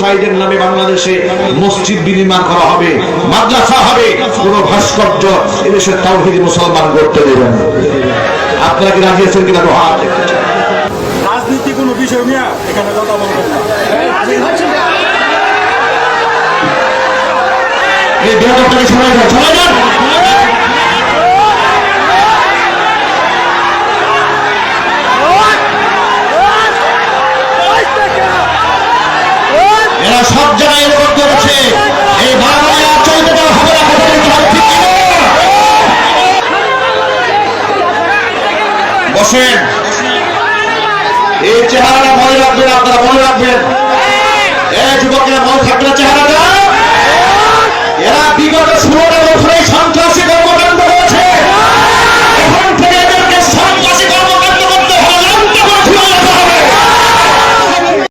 সাইদের নামে বাংলাদেশে মসজিদ বিনির্মাণ করা হবে মাদ্রাসা হবে কোন ভাস্কর্য এদেশের তাওহিদি মুসলমান করতে দেবেন। আপনারা কি রাজি আছেন কিনা? হাত রাজনীতি কোনো বিষয় নিয়ে এখানে কথা বলবেন এই বেয়াদবটাকে সরাই যান এরা সব জায়গায় এরকম এই বাঙালি না? বসেন। এই চেহারাটা মনে